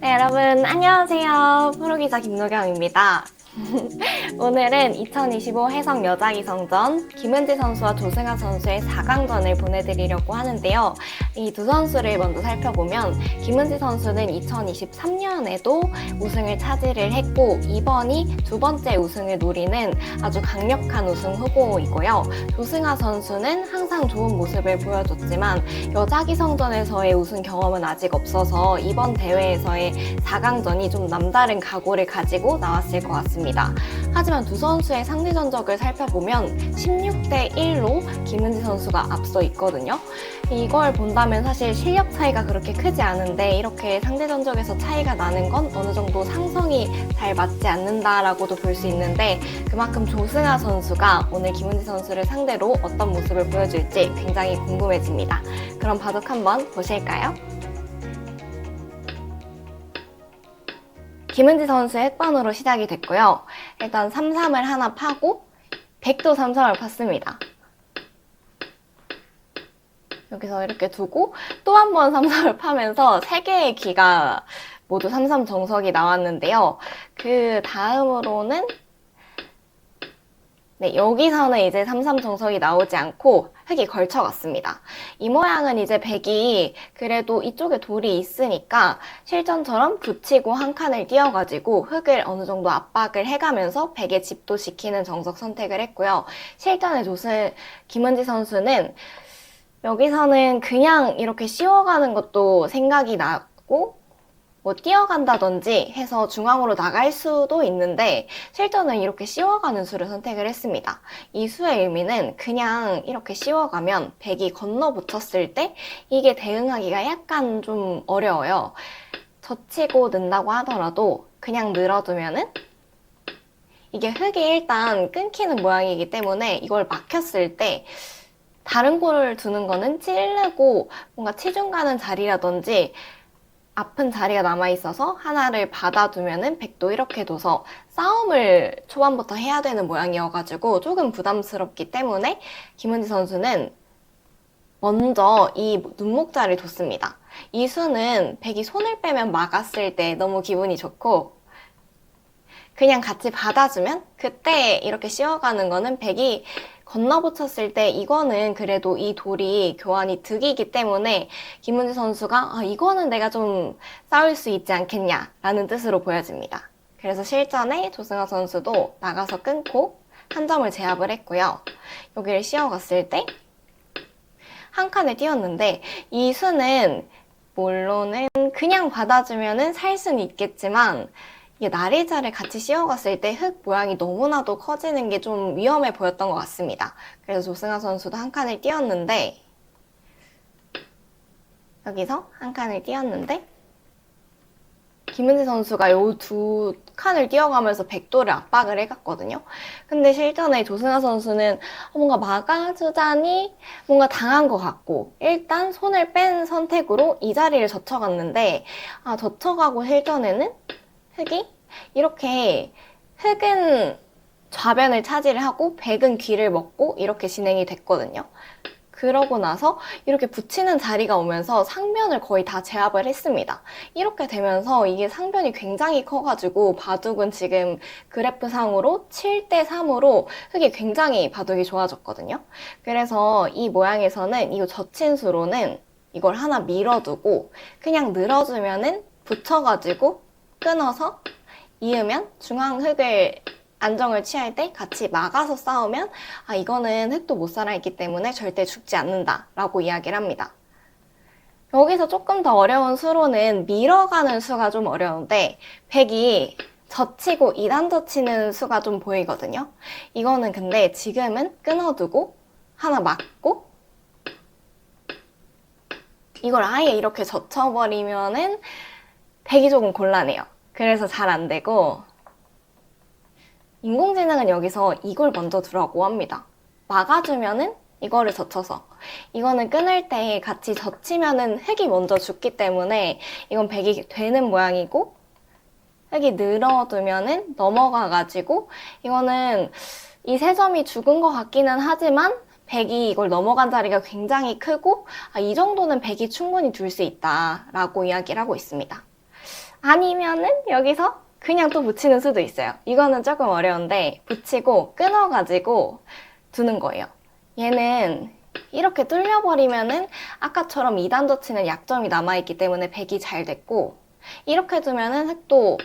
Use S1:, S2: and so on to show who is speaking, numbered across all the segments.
S1: 네, 여러분 안녕하세요. 프로기자 김노경입니다. 오늘은 2025 해성 여자기성전 김은지 선수와 조승아 선수의 4강전을 보내드리려고 하는데요. 이 두 선수를 먼저 살펴보면 김은지 선수는 2023년에도 우승을 차지를 했고 이번이 두 번째 우승을 노리는 아주 강력한 우승 후보이고요. 조승아 선수는 항상 좋은 모습을 보여줬지만 여자 기성전에서의 우승 경험은 아직 없어서 이번 대회에서의 4강전이 좀 남다른 각오를 가지고 나왔을 것 같습니다. 하지만 두 선수의 상대 전적을 살펴보면 16대 1로 김은지 선수가 앞서 있거든요. 이걸 본다면 사실 실력 차이가 그렇게 크지 않은데 이렇게 상대 전적에서 차이가 나는 건 어느 정도 상성이 잘 맞지 않는다라고도 볼 수 있는데 그만큼 조승아 선수가 오늘 김은지 선수를 상대로 어떤 모습을 보여줄지 굉장히 궁금해집니다. 그럼 바둑 한번 보실까요? 김은지 선수의 흑번으로 시작이 됐고요. 일단 3-3을 하나 파고 100도 3-3을 팠습니다. 여기서 이렇게 두고 또 한 번 3-3을 파면서 3개의 기가 모두 3-3 정석이 나왔는데요. 그 다음으로는 네, 여기서는 이제 3-3 정석이 나오지 않고 흙이 걸쳐갔습니다. 이 모양은 이제 백이 그래도 이쪽에 돌이 있으니까 실전처럼 붙이고 한 칸을 띄워가지고 흙을 어느 정도 압박을 해가면서 백에 집도 시키는 정석 선택을 했고요. 실전의 조슬 김은지 선수는 여기서는 그냥 이렇게 씌워가는 것도 생각이 나고 뭐 뛰어간다든지 해서 중앙으로 나갈 수도 있는데 실전은 이렇게 씌워가는 수를 선택을 했습니다. 이 수의 의미는 그냥 이렇게 씌워가면 백이 건너 붙였을 때 이게 대응하기가 약간 좀 어려워요. 젖히고 는다고 하더라도 그냥 늘어두면은 이게 흙이 일단 끊기는 모양이기 때문에 이걸 막혔을 때 다른 골을 두는 거는 찌르고 뭔가 치중 가는 자리라든지 아픈 자리가 남아 있어서 하나를 받아두면은 백도 이렇게 둬서 싸움을 초반부터 해야 되는 모양이어가지고 조금 부담스럽기 때문에 김은지 선수는 먼저 이 눈목자를 뒀습니다. 이 수는 백이 손을 빼면 막았을 때 너무 기분이 좋고 그냥 같이 받아주면 그때 이렇게 씌워가는 거는 백이 건너붙였을 때 이거는 그래도 이 돌이 교환이 득이기 때문에 김은지 선수가 아, 이거는 내가 좀 싸울 수 있지 않겠냐라는 뜻으로 보여집니다. 그래서 실전에 조승아 선수도 나가서 끊고 한 점을 제압을 했고요. 여기를 씌워갔을 때 한 칸을 띄웠는데 이 수는 물론은 그냥 받아주면은 살 수는 있겠지만 이게 나리자를 같이 씌워갔을 때 흙 모양이 너무나도 커지는 게 좀 위험해 보였던 것 같습니다. 그래서 조승아 선수도 한 칸을 띄웠는데 여기서 한 칸을 띄웠는데 김은지 선수가 요 두 칸을 띄워가면서 백도를 압박을 해갔거든요. 근데 실전에 조승아 선수는 뭔가 막아주자니 뭔가 당한 것 같고 일단 손을 뺀 선택으로 이 자리를 젖혀갔는데 아 젖혀가고 실전에는 흙이 이렇게 흙은 좌변을 차지를 하고 백은 귀를 먹고 이렇게 진행이 됐거든요. 그러고 나서 이렇게 붙이는 자리가 오면서 상변을 거의 다 제압을 했습니다. 이렇게 되면서 이게 상변이 굉장히 커가지고 바둑은 지금 그래프상으로 7대 3으로 흙이 굉장히 바둑이 좋아졌거든요. 그래서 이 모양에서는 이 젖힌 수로는 이걸 하나 밀어두고 그냥 늘어주면은 붙여가지고 끊어서 이으면 중앙 흙을 안정을 취할 때 같이 막아서 싸우면 아 이거는 흙도 못 살아있기 때문에 절대 죽지 않는다 라고 이야기를 합니다. 여기서 조금 더 어려운 수로는 밀어가는 수가 좀 어려운데 백이 젖히고 2단 젖히는 수가 좀 보이거든요. 이거는 근데 지금은 끊어두고 하나 막고 이걸 아예 이렇게 젖혀버리면은 백이 조금 곤란해요. 그래서 잘 안 되고 인공지능은 여기서 이걸 먼저 두라고 합니다. 막아주면은 이거를 젖혀서 이거는 끊을 때 같이 젖히면은 흙이 먼저 죽기 때문에 이건 백이 되는 모양이고 흙이 늘어두면은 넘어가 가지고 이거는 이 세 점이 죽은 것 같기는 하지만 백이 이걸 넘어간 자리가 굉장히 크고 아, 이 정도는 백이 충분히 둘 수 있다라고 이야기를 하고 있습니다. 아니면은 여기서 그냥 또 붙이는 수도 있어요. 이거는 조금 어려운데 붙이고 끊어가지고 두는 거예요. 얘는 이렇게 뚫려버리면은 아까처럼 2단 덧치는 약점이 남아있기 때문에 백이 잘 됐고 이렇게 두면은 획도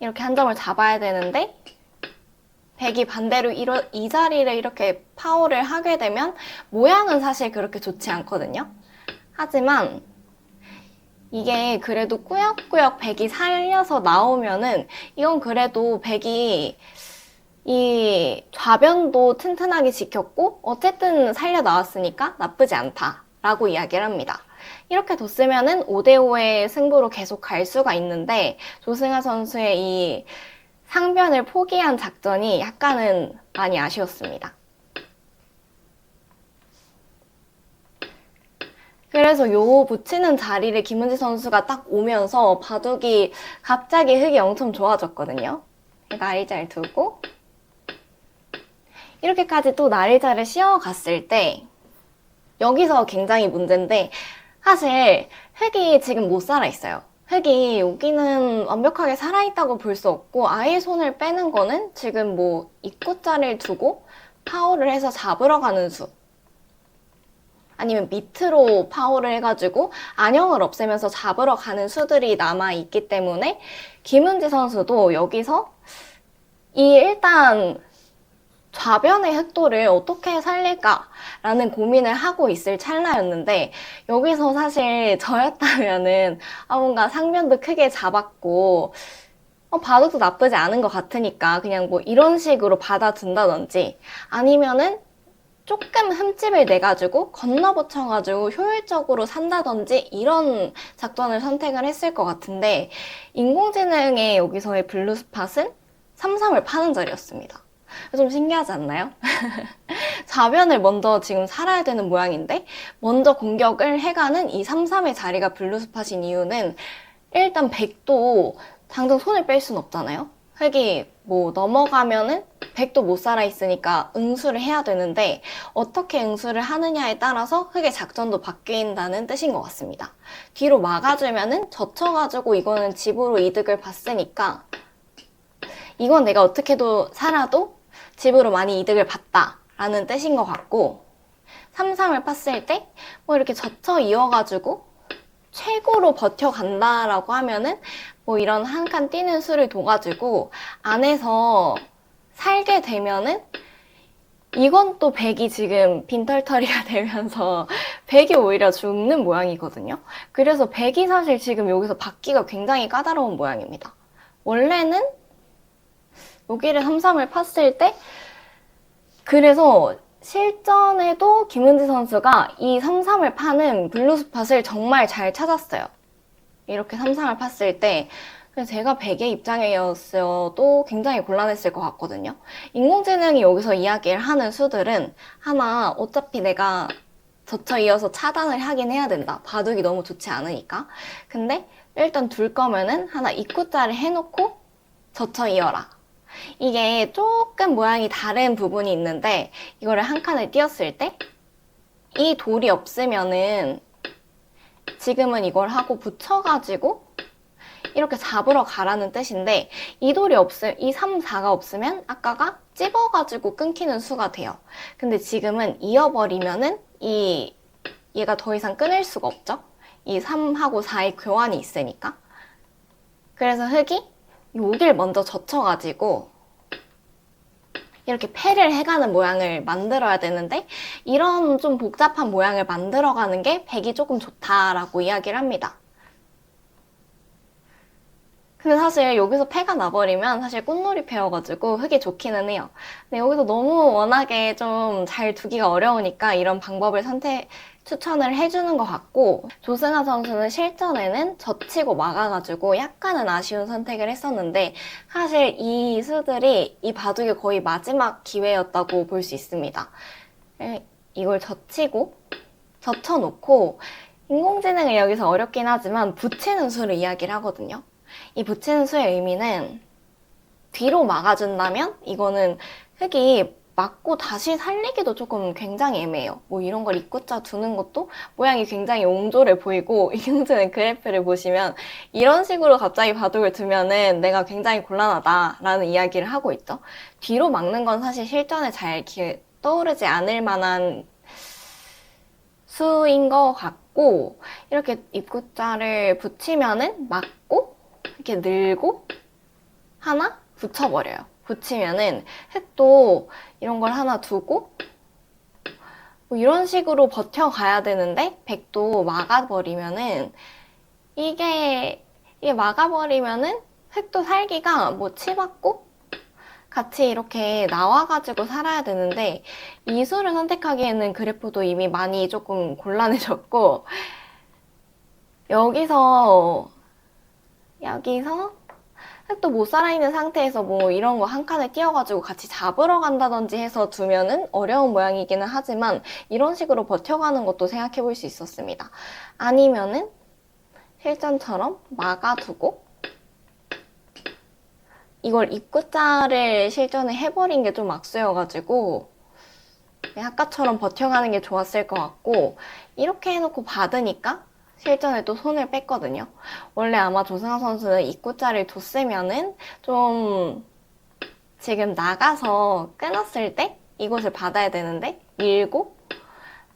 S1: 이렇게 한 점을 잡아야 되는데 백이 반대로 이러, 이 자리를 이렇게 파워를 하게 되면 모양은 사실 그렇게 좋지 않거든요. 하지만 이게 그래도 꾸역꾸역 백이 살려서 나오면은 이건 그래도 백이 이 좌변도 튼튼하게 지켰고 어쨌든 살려 나왔으니까 나쁘지 않다라고 이야기를 합니다. 이렇게 뒀으면은 5대5의 승부로 계속 갈 수가 있는데 조승아 선수의 이 상변을 포기한 작전이 약간은 많이 아쉬웠습니다. 그래서 요 붙이는 자리를 김은지 선수가 딱 오면서 바둑이 갑자기 흙이 엄청 좋아졌거든요. 날이 잘 두고 이렇게까지 또 날이자를 씌워갔을 때 여기서 굉장히 문제인데 사실 흙이 지금 못 살아 있어요. 흙이 여기는 완벽하게 살아있다고 볼 수 없고 아예 손을 빼는 거는 지금 뭐 입구자리를 두고 파워를 해서 잡으러 가는 수 아니면 밑으로 파워를 해가지고 안형을 없애면서 잡으러 가는 수들이 남아 있기 때문에 김은지 선수도 여기서 이 일단 좌변의 흑도를 어떻게 살릴까라는 고민을 하고 있을 찰나였는데 여기서 사실 저였다면은 아 뭔가 상면도 크게 잡았고 어, 바둑도 나쁘지 않은 것 같으니까 그냥 뭐 이런 식으로 받아둔다든지 아니면은 조금 흠집을 내가지고 건너붙여가지고 효율적으로 산다든지 이런 작전을 선택을 했을 것 같은데 인공지능의 여기서의 블루스팟은 삼삼을 파는 자리였습니다. 좀 신기하지 않나요? 좌변을 먼저 지금 살아야 되는 모양인데 먼저 공격을 해가는 이 3-3의 자리가 블루스팟인 이유는 일단 100도 당장 손을 뺄 수는 없잖아요. 흙이 뭐 넘어가면은 100도 못 살아 있으니까 응수를 해야 되는데 어떻게 응수를 하느냐에 따라서 흙의 작전도 바뀐다는 뜻인 것 같습니다. 뒤로 막아주면은 젖혀가지고 이거는 집으로 이득을 봤으니까 이건 내가 어떻게도 살아도 집으로 많이 이득을 봤다라는 뜻인 것 같고 3-3을 팠을 때 뭐 이렇게 젖혀 이어가지고 최고로 버텨간다라고 하면은 뭐 이런 한 칸 뛰는 수를 둬가지고 안에서 살게 되면은 이건 또 백이 지금 빈털터리가 되면서 백이 오히려 죽는 모양이거든요. 그래서 백이 사실 지금 여기서 받기가 굉장히 까다로운 모양입니다. 원래는 여기를 3-3을 팠을 때 그래서 실전에도 김은지 선수가 이 3-3을 파는 블루스팟을 정말 잘 찾았어요. 이렇게 3-3을 팠을 때 제가 백의 입장이었어도 굉장히 곤란했을 것 같거든요. 인공지능이 여기서 이야기를 하는 수들은 하나 어차피 내가 젖혀 이어서 차단을 하긴 해야 된다. 바둑이 너무 좋지 않으니까. 근데 일단 둘 거면은 하나 입구자를 해놓고 젖혀 이어라. 이게 조금 모양이 다른 부분이 있는데 이거를 한 칸을 띄었을 때 이 돌이 없으면은 지금은 이걸 하고 붙여가지고 이렇게 잡으러 가라는 뜻인데 이 돌이 없음 이 3, 4가 없으면 아까가 찝어가지고 끊기는 수가 돼요. 근데 지금은 이어버리면은 이 얘가 더 이상 끊을 수가 없죠. 이 3하고 4의 교환이 있으니까. 그래서 흙이 여길 먼저 젖혀가지고 이렇게 패를 해가는 모양을 만들어야 되는데 이런 좀 복잡한 모양을 만들어가는 게 백이 조금 좋다라고 이야기를 합니다. 근데 사실 여기서 패가 나버리면 사실 꽃놀이 패여가지고 흙이 좋기는 해요. 근데 여기서 너무 워낙에 좀 잘 두기가 어려우니까 이런 방법을 선택, 추천을 해주는 것 같고 조승아 선수는 실전에는 젖히고 막아가지고 약간은 아쉬운 선택을 했었는데 사실 이 수들이 이 바둑의 거의 마지막 기회였다고 볼 수 있습니다. 에, 이걸 젖히고 젖혀놓고 인공지능을 여기서 어렵긴 하지만 붙이는 수를 이야기를 하거든요. 이 붙이는 수의 의미는 뒤로 막아준다면 이거는 흙이 맞고 다시 살리기도 조금 굉장히 애매해요. 뭐 이런 걸 입구자 두는 것도 모양이 굉장히 옹졸해 보이고 이경준의 그래프를 보시면 이런 식으로 갑자기 바둑을 두면은 내가 굉장히 곤란하다라는 이야기를 하고 있죠. 뒤로 막는 건 사실 실전에 잘 기- 떠오르지 않을 만한 수인 것 같고 이렇게 입구자를 붙이면은 막고 이렇게 늘고 하나 붙여버려요. 붙이면은 흙도 이런 걸 하나 두고 뭐 이런 식으로 버텨가야 되는데 백도 막아버리면은 이게 이게 막아버리면은 흙도 살기가 뭐 치받고 같이 이렇게 나와가지고 살아야 되는데 이 수를 선택하기에는 그래프도 이미 많이 조금 곤란해졌고 여기서 여기서 흙도 못 살아있는 상태에서 뭐 이런 거 한 칸에 띄어가지고 같이 잡으러 간다든지 해서 두면은 어려운 모양이기는 하지만 이런 식으로 버텨가는 것도 생각해 볼 수 있었습니다. 아니면은 실전처럼 막아두고 이걸 입구자를 실전에 해버린 게 좀 악수여가지고 네, 아까처럼 버텨가는 게 좋았을 것 같고 이렇게 해놓고 받으니까 실전에 또 손을 뺐거든요. 원래 아마 조승아 선수는 입구자를 뒀으면은 좀 지금 나가서 끊었을 때 이곳을 받아야 되는데 밀고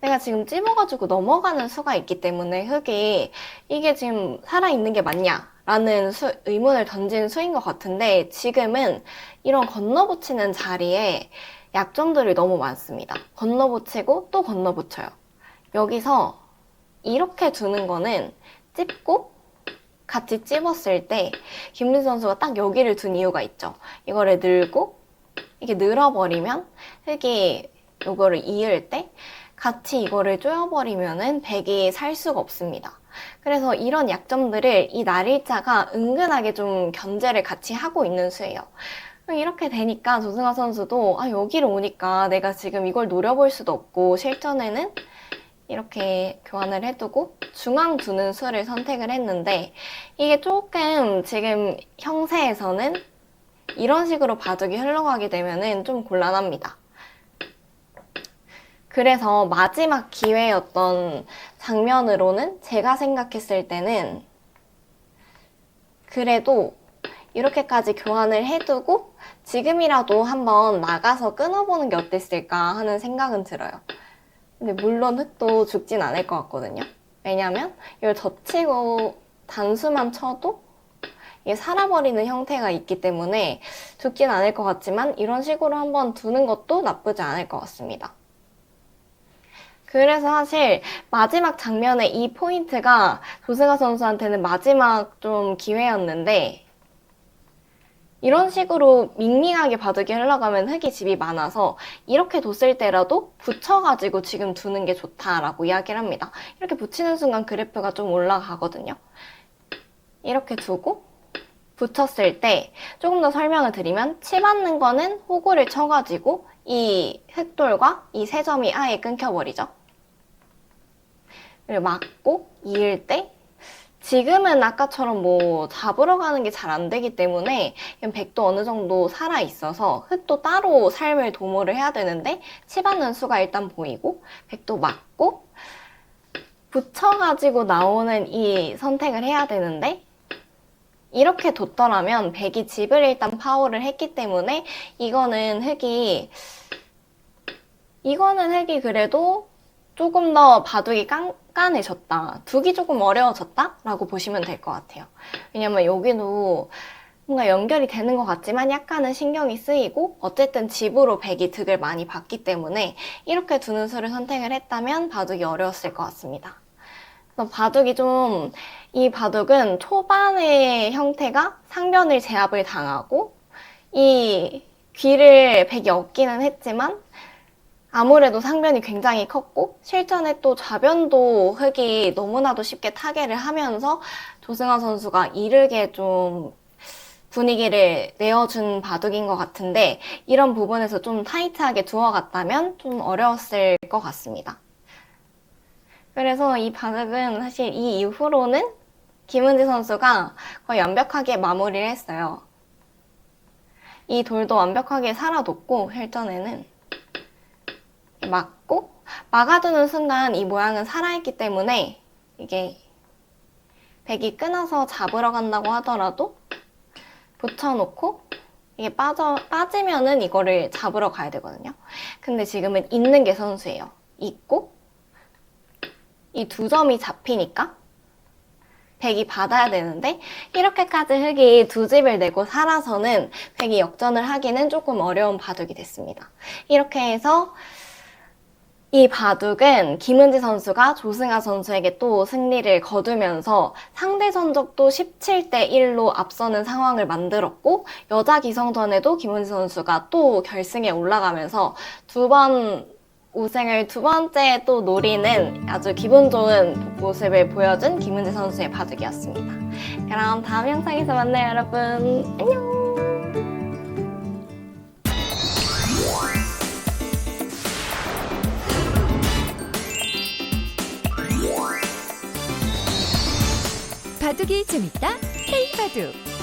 S1: 내가 지금 찝어가지고 넘어가는 수가 있기 때문에 흙이 이게 지금 살아있는 게 맞냐? 라는 수- 의문을 던진 수인 것 같은데 지금은 이런 건너붙이는 자리에 약점들이 너무 많습니다. 건너붙이고 또 건너붙여요. 여기서 이렇게 두는 거는 찝고 같이 찝었을 때 김민 선수가 딱 여기를 둔 이유가 있죠. 이거를 늘고 이게 늘어버리면 흙이 이거를 이을 때 같이 이거를 쪼여버리면은 백이 살 수가 없습니다. 그래서 이런 약점들을 이 날일자가 은근하게 좀 견제를 같이 하고 있는 수예요. 이렇게 되니까 조승아 선수도 아, 여기로 오니까 내가 지금 이걸 노려볼 수도 없고 실전에는 이렇게 교환을 해두고 중앙 두는 수를 선택을 했는데 이게 조금 지금 형세에서는 이런 식으로 바둑이 흘러가게 되면은 좀 곤란합니다. 그래서 마지막 기회였던 장면으로는 제가 생각했을 때는 그래도 이렇게까지 교환을 해두고 지금이라도 한번 나가서 끊어보는 게 어땠을까 하는 생각은 들어요. 근데 물론 흙도 죽진 않을 것 같거든요. 왜냐면 이걸 젖히고 단수만 쳐도 이게 살아버리는 형태가 있기 때문에 죽진 않을 것 같지만 이런 식으로 한번 두는 것도 나쁘지 않을 것 같습니다. 그래서 사실 마지막 장면의 이 포인트가 조승아 선수한테는 마지막 좀 기회였는데 이런 식으로 밍밍하게 바둑이 흘러가면 흙이 집이 많아서 이렇게 뒀을 때라도 붙여가지고 지금 두는 게 좋다라고 이야기를 합니다. 이렇게 붙이는 순간 그래프가 좀 올라가거든요. 이렇게 두고 붙였을 때 조금 더 설명을 드리면 치 받는 거는 호구를 쳐가지고 이 흙돌과 이 세 점이 아예 끊겨버리죠. 그리고 막고 이을 때 지금은 아까처럼 뭐 잡으러 가는 게 잘 안 되기 때문에 백도 어느 정도 살아 있어서 흙도 따로 삶을 도모를 해야 되는데 치받는 수가 일단 보이고 백도 맞고 붙여가지고 나오는 이 선택을 해야 되는데 이렇게 뒀더라면 백이 집을 일단 파워를 했기 때문에 이거는 흙이 이거는 흙이 그래도 조금 더 바둑이 깐깐해졌다. 두기 조금 어려워졌다? 라고 보시면 될 것 같아요. 왜냐면 여기도 뭔가 연결이 되는 것 같지만 약간은 신경이 쓰이고 어쨌든 집으로 백이 득을 많이 받기 때문에 이렇게 두는 수를 선택을 했다면 바둑이 어려웠을 것 같습니다. 바둑이 좀, 이 바둑은 초반의 형태가 상변을 제압을 당하고 이 귀를 백이 얻기는 했지만 아무래도 상변이 굉장히 컸고 실전에 또 좌변도 흙이 너무나도 쉽게 타개를 하면서 조승아 선수가 이르게 좀 분위기를 내어준 바둑인 것 같은데 이런 부분에서 좀 타이트하게 두어갔다면 좀 어려웠을 것 같습니다. 그래서 이 바둑은 사실 이 이후로는 김은지 선수가 거의 완벽하게 마무리를 했어요. 이 돌도 완벽하게 살아뒀고 실전에는 막고 막아두는 순간 이 모양은 살아있기 때문에 이게 백이 끊어서 잡으러 간다고 하더라도 붙여놓고 이게 빠져, 빠지면은 이거를 잡으러 가야 되거든요. 근데 지금은 있는 게 선수예요. 있고 이 두 점이 잡히니까 백이 받아야 되는데 이렇게까지 흙이 두 집을 내고 살아서는 백이 역전을 하기는 조금 어려운 바둑이 됐습니다. 이렇게 해서 이 바둑은 김은지 선수가 조승아 선수에게 또 승리를 거두면서 상대 전적도 17대 1로 앞서는 상황을 만들었고 여자 기성전에도 김은지 선수가 또 결승에 올라가면서 두 번 우승을 두 번째 또 노리는 아주 기분 좋은 모습을 보여준 김은지 선수의 바둑이었습니다. 그럼 다음 영상에서 만나요, 여러분. 안녕!
S2: 바둑이 재밌다? K바둑